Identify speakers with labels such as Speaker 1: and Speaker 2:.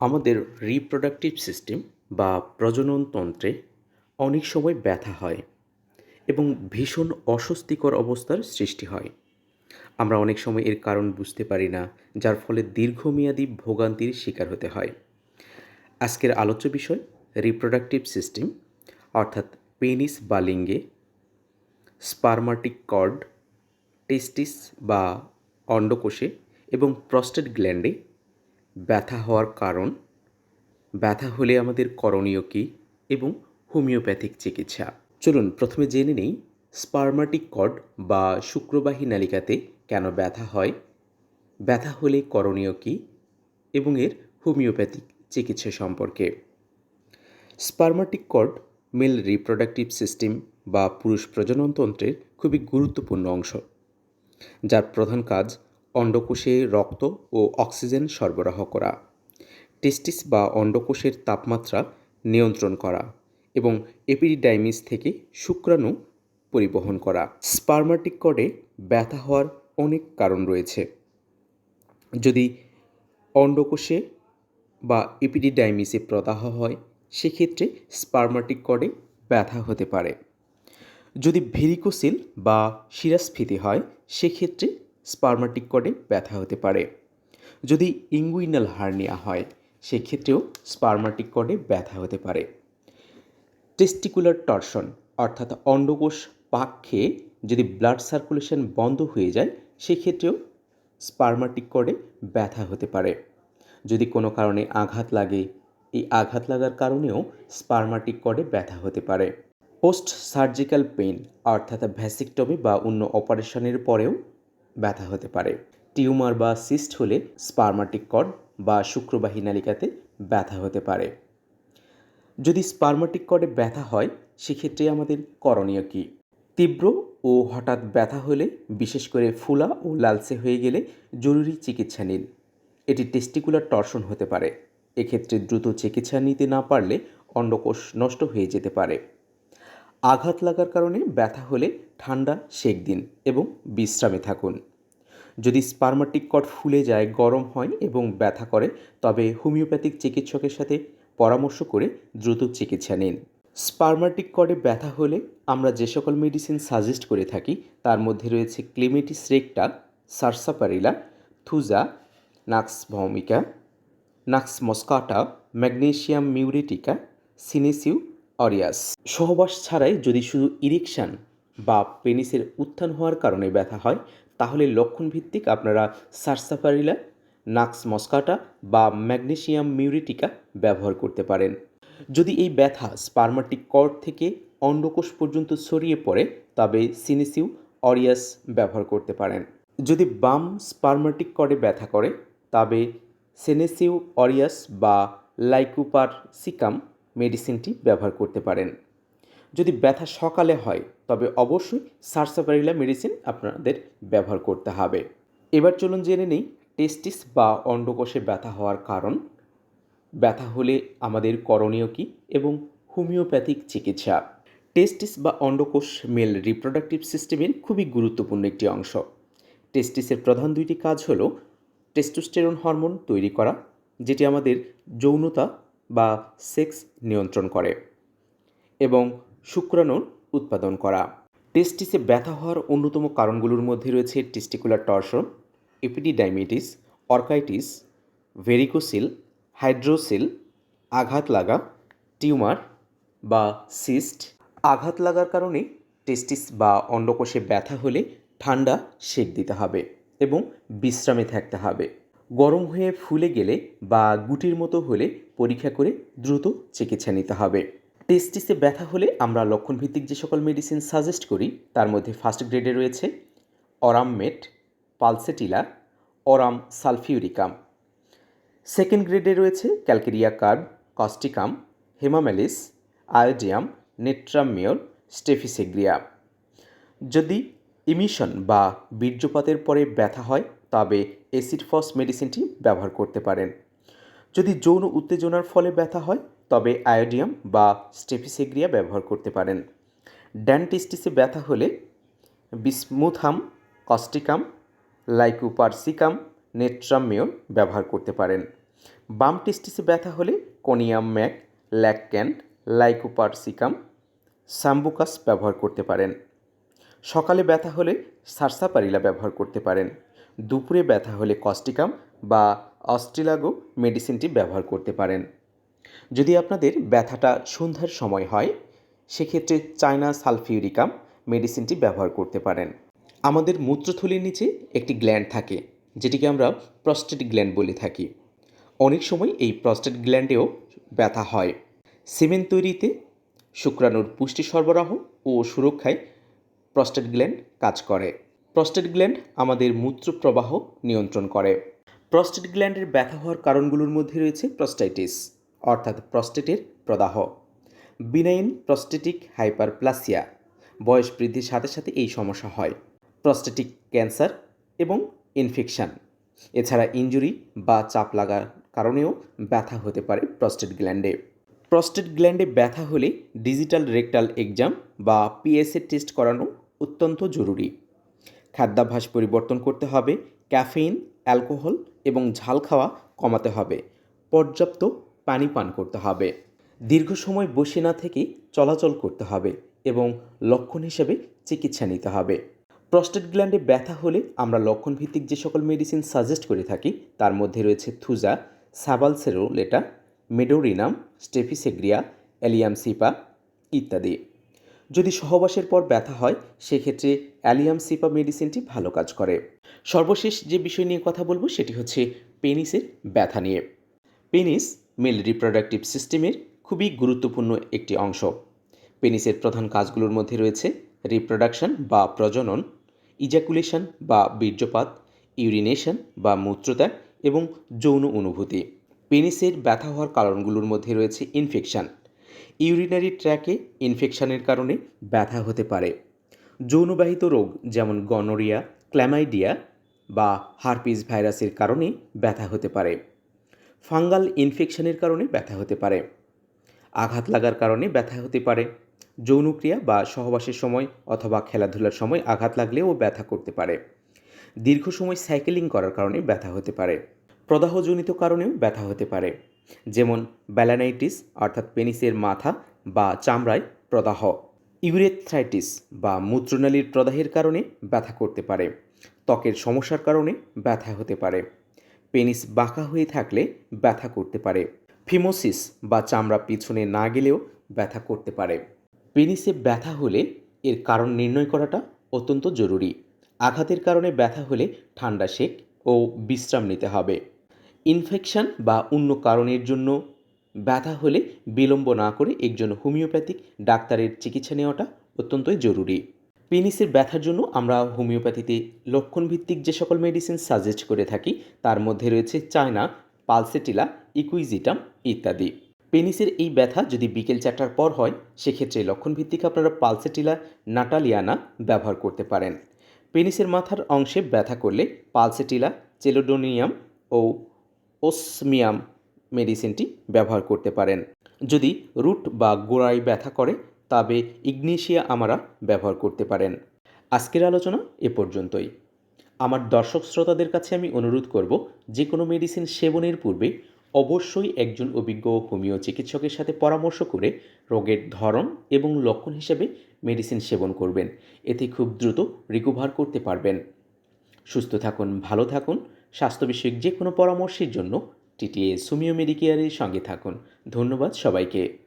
Speaker 1: আমাদের reproductive system বা প্রজননতন্ত্রে অনেক সময় ব্যথা হয় এবং ভীষণ অস্বস্তিকর অবস্থার সৃষ্টি হয়। আমরা অনেক সময় এর কারণ বুঝতে পারি না, যার ফলে দীর্ঘমেয়াদী ভোগান্তির শিকার হতে হয়। আজকের আলোচ্য বিষয় রিপ্রোডাক্টিভ সিস্টেম অর্থাৎ পেনিস বা লিঙ্গে স্পারমাটিক কর্ড টেস্টিস বা অন্ডকোষে এবং প্রস্টেট গ্ল্যান্ডে ব্যথা হওয়ার কারণ, ব্যথা হলে আমাদের করণীয় কী এবং হোমিওপ্যাথিক চিকিৎসা? চলুন প্রথমে জেনে নেই, স্পার্মাটিক কর্ড বা শুক্রবাহী নালিকাতে কেন ব্যথা হয়, ব্যথা হলে করণীয় কী এবং এর হোমিওপ্যাথিক চিকিৎসা সম্পর্কে। Spermatic cord male reproductive system বা পুরুষ প্রজননতন্ত্রের খুবই গুরুত্বপূর্ণ অংশ, যার প্রধান কাজ অন্ডকোষে রক্ত ও অক্সিজেন সরবরাহ করা, টেস্টিস বা অন্ডকোষের তাপমাত্রা নিয়ন্ত্রণ করা এবং এপিডিডাইমিস থেকে শুক্রাণু পরিবহন করা। স্পার্মাটিক কর্ডে ব্যথা হওয়ার অনেক কারণ রয়েছে। যদি অন্ডকোষে বা এপিডিডাইমিসে প্রদাহ হয়, সেক্ষেত্রে স্পারমাটিক কর্ডে ব্যথা হতে পারে। যদি ভেরিকোসিল বা শিরাস্ফীতি হয়, সেক্ষেত্রে স্পারমাটিক কর্ডে ব্যথা হতে পারে। যদি ইঙ্গুইনাল হার্নিয়া হয়, সেক্ষেত্রেও স্পার্মাটিক কর্ডে ব্যথা হতে পারে। টেস্টিকুলার টর্শন অর্থাৎ অন্ডকোষ পাক খেয়ে যদি ব্লাড সার্কুলেশন বন্ধ হয়ে যায়, সেক্ষেত্রেও স্পার্মাটিক কর্ডে ব্যথা হতে পারে। যদি কোনো কারণে আঘাত লাগে, এই আঘাত লাগার কারণেও স্পার্মাটিক কর্ডে ব্যথা হতে পারে। পোস্ট সার্জিক্যাল পেইন অর্থাৎ ভ্যাসিকটমি বা অন্য অপারেশনের পরেও ব্যথা হতে পারে। টিউমার বা সিস্ট হলে স্পার্মাটিক কর্ড বা শুক্রবাহী নালিকাতে ব্যথা হতে পারে। যদি স্পার্মাটিক কর্ডে ব্যথা হয়, সেক্ষেত্রে আমাদের করণীয় কী? তীব্র ও হঠাৎ ব্যথা হলে, বিশেষ করে ফুলা ও লালচে হয়ে গেলে জরুরি চিকিৎসা নিন। এটি টেস্টিকুলার টর্শন হতে পারে। এক্ষেত্রে দ্রুত চিকিৎসা নিতে না পারলে অন্ডকোষ নষ্ট হয়ে যেতে পারে। আঘাত লাগার কারণে ব্যথা হলে ঠান্ডা সেক দিন এবং বিশ্রামে থাকুন। যদি স্পারমাটিক কট ফুলে যায়, গরম হয় এবং ব্যথা করে, তবে হোমিওপ্যাথিক চিকিৎসকের সাথে পরামর্শ করে দ্রুত চিকিৎসা নিন। স্পারমাটিক কর্ডে ব্যথা হলে আমরা যে সকল মেডিসিন সাজেস্ট করে থাকি, তার মধ্যে রয়েছে clematis erecta sarsaparilla thuja nux vomica nux moschata magnesium muriaticum senecio aureus সহবাস ছাড়াই যদি শুধু ইরেকশান বা পেনিসের উত্থান হওয়ার কারণে ব্যথা হয় তাহলে লক্ষণভিত্তিক আপনারা সারসাফারিলা, নাক্স মস্কাটা বা ম্যাগনেশিয়াম মিউরিটিকা ব্যবহার করতে পারেন। যদি এই ব্যথা স্পারমাটিক কর্ড থেকে অন্ডকোষ পর্যন্ত ছড়িয়ে পড়ে, তবে সিনেসিউ অরিয়াস ব্যবহার করতে পারেন। যদি বাম স্পারমাটিক কর্ডে ব্যথা করে, তবে সেনেসিউ অরিয়াস বা লাইকুপার সিকাম মেডিসিনটি ব্যবহার করতে পারেন। যদি ব্যথা সকালে হয় তবে অবশ্যই সারসাপারিলা মেডিসিন আপনাদের ব্যবহার করতে হবে। এবার চলুন জেনে নেই টেস্টিস বা অন্ডকোষে ব্যথা হওয়ার কারণ। ব্যথা হলে আমাদের করণীয় কী এবং হোমিওপ্যাথিক চিকিৎসা? টেস্টিস বা অন্ডকোষ মেল রিপ্রোডাক্টিভ সিস্টেমের খুবই গুরুত্বপূর্ণ একটি অংশ। টেস্টিসের প্রধান দুইটি কাজ হলো টেস্টোস্টেরন হরমোন তৈরি করা, যেটি আমাদের যৌনতা বা সেক্স নিয়ন্ত্রণ করে, এবং শুক্রাণুর উৎপাদন করা। টেস্টিসে ব্যথা হওয়ার অন্যতম কারণগুলোর মধ্যে রয়েছে testicular torsion epididymitis orchitis varicocele hydrocele আঘাত লাগা টিউমার বা সিস্ট আঘাত লাগার কারণে টেস্টিস বা অন্ডকোষে ব্যথা হলে ঠান্ডা সেক দিতে হবে এবং বিশ্রামে থাকতে হবে। গরম হয়ে ফুলে গেলে বা গুটির মতো হলে পরীক্ষা করে দ্রুত চিকিৎসা নিতে হবে। টেস্টিসে ব্যথা হলে আমরা লক্ষণভিত্তিক যে সকল মেডিসিন সাজেস্ট করি, তার মধ্যে ফার্স্ট গ্রেডে রয়েছে aurum met, pulsatilla, aurum sulphuricum. Second গ্রেডে রয়েছে calcarea carb causticum, hamamelis, iodium, natrum mur, staphysagria. যদি ইমিশন বা বীর্যপাতের পরে ব্যথা হয়, তবে অ্যাসিড ফস মেডিসিনটি ব্যবহার করতে পারেন। যদি যৌন উত্তেজনার ফলে ব্যথা হয় তবে আয়োডিয়াম বা স্টেফিসেগ্রিয়া ব্যবহার করতে পারেন। ড্যান্টিস্টিসে ব্যথা হলে বিসমুথাম, কস্টিকাম, লাইকুপারসিকাম নেট্রামিওর ব্যবহার করতে পারেন। বাম টেস্টিসে ব্যথা হলে কোনিয়াম ম্যাক ল্যাকক্যান্ট লাইকোপারসিকাম, সাম্বুকাস ব্যবহার করতে পারেন। সকালে ব্যথা হলে সারসাপারিলা ব্যবহার করতে পারেন। দুপুরে ব্যথা হলে কস্টিকাম বা অস্ট্রিলাগো মেডিসিনটি ব্যবহার করতে পারেন। যদি আপনাদের ব্যথাটা সন্ধ্যার সময় হয়, সেক্ষেত্রে চায়না সালফিউরিকাম মেডিসিনটি ব্যবহার করতে পারেন। আমাদের মূত্রথলির নিচে একটি গ্ল্যান্ড থাকে, যেটিকে আমরা প্রস্টেট গ্ল্যান্ড বলে থাকি। অনেক সময় এই প্রস্টেট গ্ল্যান্ডেও ব্যথা হয়। সিমেন্ট তৈরিতে শুক্রাণুর পুষ্টি সরবরাহ ও সুরক্ষায় প্রস্টেট গ্ল্যান্ড কাজ করে। প্রস্টেট গ্ল্যান্ড আমাদের মূত্র প্রবাহ নিয়ন্ত্রণ করে। প্রস্টেট গ্ল্যান্ডের ব্যথা হওয়ার কারণগুলোর মধ্যে রয়েছে প্রস্টাইটিস। অর্থাৎ প্রস্টেটের প্রদাহ। Benign prostatic hyperplasia. বয়স বৃদ্ধির সাথে সাথে এই সমস্যা হয়। প্রস্টেটিক ক্যান্সার এবং ইনফেকশন। এছাড়া ইনজুরি বা চাপ লাগার কারণেও ব্যথা হতে পারে প্রস্টেট গ্ল্যান্ডে। প্রস্টেট গ্ল্যান্ডে ব্যথা হলে ডিজিটাল রেকটাল এক্সাম বা পিএসএ টেস্ট করানো অত্যন্ত জরুরি। খাদ্যাভ্যাস পরিবর্তন করতে হবে, ক্যাফেইন, অ্যালকোহল এবং ঝাল খাওয়া কমাতে হবে। পর্যাপ্ত পানি পান করতে হবে। দীর্ঘ সময় বসে না থেকে চলাচল করতে হবে এবং লক্ষণ হিসেবে চিকিৎসা নিতে হবে। প্রস্টেট গ্ল্যান্ডে ব্যথা হলে আমরা লক্ষণভিত্তিক যে সকল মেডিসিন সাজেস্ট করে থাকি, তার মধ্যে রয়েছে thuja sabal serrulata medorrhinum, staphysagria, allium cepa ইত্যাদি। যদি সহবাসের পর ব্যথা হয়, সেক্ষেত্রে অ্যালিয়াম সিপা মেডিসিনটি ভালো কাজ করে। সর্বশেষ যে বিষয় নিয়ে কথা বলব, সেটি হচ্ছে পেনিসের ব্যথা নিয়ে। পেনিস মেল রিপ্রোডাক্টিভ সিস্টেমের খুবই গুরুত্বপূর্ণ একটি অংশ। পেনিসের প্রধান কাজগুলোর মধ্যে রয়েছে রিপ্রোডাকশন বা প্রজনন, ইজাকুলেশন বা বীর্যপাত, ইউরিনেশন বা মূত্রত্যাগ এবং যৌন অনুভূতি। পেনিসের ব্যথা হওয়ার কারণগুলোর মধ্যে রয়েছে ইনফেকশান। ইউরিনারি ট্র্যাকে ইনফেকশানের কারণে ব্যথা হতে পারে। যৌনবাহিত রোগ যেমন গনোরিয়া, ক্ল্যামাইডিয়া বা হারপিস ভাইরাসের কারণে ব্যথা হতে পারে। ফাঙ্গাল ইনফেকশনের কারণে ব্যথা হতে পারে। আঘাত লাগার কারণে ব্যথা হতে পারে। যৌনক্রিয়া বা সহবাসের সময় অথবা খেলাধুলার সময় আঘাত লাগলেও ব্যথা করতে পারে। দীর্ঘ সময় সাইকেলিং করার কারণে ব্যথা হতে পারে। প্রদাহজনিত কারণেও ব্যথা হতে পারে। যেমন ব্যালানাইটিস, অর্থাৎ পেনিসের মাথা বা চামড়ায় প্রদাহ। ইউরেথ্রাইটিস বা মূত্রনালীর প্রদাহের কারণে ব্যথা করতে পারে। ত্বকের সমস্যার কারণে ব্যথা হতে পারে। পেনিস বাঁকা হয়ে থাকলে ব্যথা করতে পারে। ফিমোসিস বা চামড়া পিছনে না গেলেও ব্যথা করতে পারে। পেনিসে ব্যথা হলে এর কারণ নির্ণয় করাটা অত্যন্ত জরুরি। আঘাতের কারণে ব্যথা হলে ঠান্ডা সেক ও বিশ্রাম নিতে হবে। ইনফেকশন বা অন্য কারণের জন্য ব্যথা হলে বিলম্ব না করে একজন হোমিওপ্যাথিক ডাক্তারের চিকিৎসা নেওয়াটা অত্যন্তই জরুরি। পেনিসের ব্যথার জন্য আমরা হোমিওপ্যাথিতে লক্ষণভিত্তিক যে সকল মেডিসিন সাজেস্ট করে থাকি, তার মধ্যে রয়েছে চায়না, পালসেটিলা, ইকুইজিটাম ইত্যাদি। পেনিসের এই ব্যথা যদি বিকেল চারটার পর হয়, সেক্ষেত্রে লক্ষণভিত্তিক আপনারা পালসেটিলা, নাটালিয়ানা ব্যবহার করতে পারেন। পেনিসের মাথার অংশে ব্যথা করলে পালসেটিলা, চেলোডোনিয়াম ও ওসমিয়াম মেডিসিনটি ব্যবহার করতে পারেন। যদি রুট বা গোড়ায় ব্যথা করে তবে ইগনেশিয়া আমরা ব্যবহার করতে পারেন। আজকের আলোচনা এ পর্যন্তই। আমার দর্শক শ্রোতাদের কাছে আমি অনুরোধ করব, যে কোনো মেডিসিন সেবনের পূর্বে অবশ্যই একজন অভিজ্ঞ হোমিও চিকিৎসকের সাথে পরামর্শ করে রোগের ধরন এবং লক্ষণ হিসেবে মেডিসিন সেবন করবেন। এতে খুব দ্রুত রিকভার করতে পারবেন। সুস্থ থাকুন, ভালো থাকুন। স্বাস্থ্য বিষয়ক যে কোনো পরামর্শের জন্য টিটিএ সুমিও মেডিকেয়ারের সঙ্গে থাকুন। ধন্যবাদ সবাইকে।